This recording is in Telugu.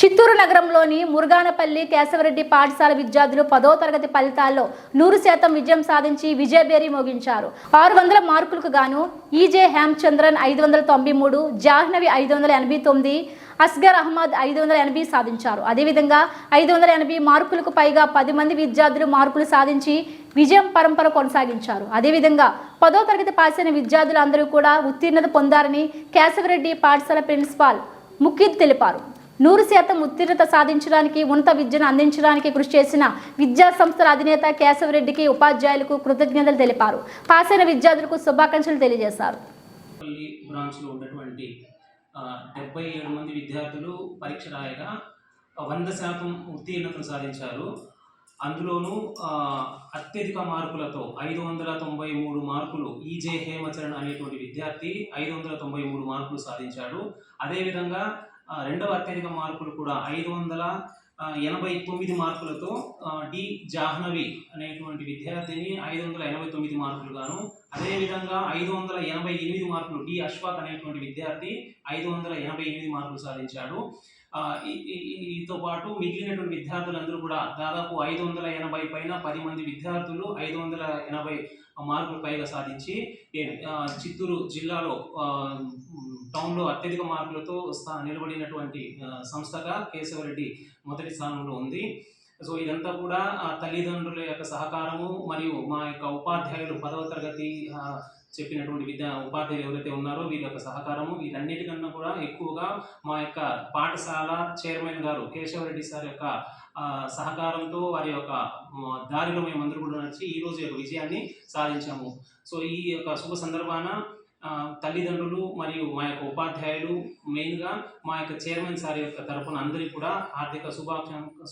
చిత్తూరు నగరంలోని మురుగానపల్లి కేశవరెడ్డి పాఠశాల విద్యార్థులు పదో తరగతి ఫలితాల్లో నూరు శాతం విజయం సాధించి విజయబేరి మోగించారు. ఆరు వందల మార్కులకు గాను ఈజే హేమచంద్రన్ ఐదు వందల తొంభై మూడు జాహ్నవి ఐదు వందల ఎనభై తొమ్మిది అస్గర్ అహ్మద్ ఐదు వందల ఎనభై సాధించారు. అదేవిధంగా ఐదు వందల ఎనభై మార్కులకు పైగా పది మంది విద్యార్థులు మార్కులు సాధించి విజయం పరంపర కొనసాగించారు. అదేవిధంగా పదో తరగతి పాస్ అయిన విద్యార్థులందరూ కూడా ఉత్తీర్ణత పొందారని కేశవరెడ్డి పాఠశాల ప్రిన్సిపాల్ ముఖిద్ తెలిపారు. నూరు శాతం ఉత్తీర్ణత సాధించడానికి ఉన్నత విద్యను అందించడానికి కృషి చేసిన విద్యా సంస్థల అధినేత కేశవరెడ్డికి ఉపాధ్యాయులకు కృతజ్ఞతలు తెలిపారు. పాస్ అయిన విద్యార్థులకు శుభాకాంక్షలు తెలియజేశారు. పల్లి బ్రాంచ్లో ఉన్నటువంటి డెబ్బై ఏడు మంది విద్యార్థులు పరీక్ష రాయగా వంద శాతం ఉత్తీర్ణతను సాధించారు. అందులోనూ అత్యధిక మార్కులతో ఐదు వందల తొంభై మూడు మార్కులు ఈజే హేమచరణ్ అనేటువంటి విద్యార్థి ఐదు వందల తొంభై మూడు మార్కులు సాధించాడు. అదేవిధంగా రెండవ అత్యధిక మార్కులు కూడా ఐదు వందల ఎనభై తొమ్మిది మార్కులతో డి జాహ్నవి అనేటువంటి విద్యార్థిని ఐదు వందల ఎనభై తొమ్మిది మార్కులు గాను అదేవిధంగా ఐదు వందల ఎనభై ఎనిమిది మార్కులు డి అశ్వాక్ అనేటువంటి విద్యార్థి ఐదు వందల ఎనభై ఎనిమిది మార్కులు సాధించాడు. ఈతో పాటు మిగిలినటువంటి విద్యార్థులందరూ కూడా దాదాపు ఐదు వందల ఎనభై పైన పది మంది విద్యార్థులు ఐదు వందల ఎనభై మార్కులు పైగా సాధించి చిత్తూరు జిల్లాలో టౌన్లో అత్యధిక మార్కులతో స్థా- నిలబడినటువంటి సంస్థగా కేశవరెడ్డి మొదటి స్థానంలో ఉంది. సో ఇదంతా కూడా తల్లిదండ్రుల యొక్క సహకారము మరియు మా యొక్క ఉపాధ్యాయులు పదవ తరగతి చెప్పినటువంటి విద్యా ఉపాధ్యాయులు ఎవరైతే ఉన్నారో వీళ్ళ యొక్క సహకారము వీటన్నిటికన్నా కూడా ఎక్కువగా మా యొక్క పాఠశాల చైర్మన్ గారు కేశవరెడ్డి సార్ యొక్క సహకారంతో వారి యొక్క దారిలో దారిలో అందరూ కూడా నడిచి ఈరోజు యొక్క విజయాన్ని సాధించాము. సో ఈ యొక్క శుభ సందర్భాన తల్లిదండ్రులు మరియు మా యొక్క ఉపాధ్యాయులు మెయిన్గా మా యొక్క చైర్మన్ సార్ యొక్క తరపున అందరికీ కూడా ఆర్థిక శుభాకాంక్ష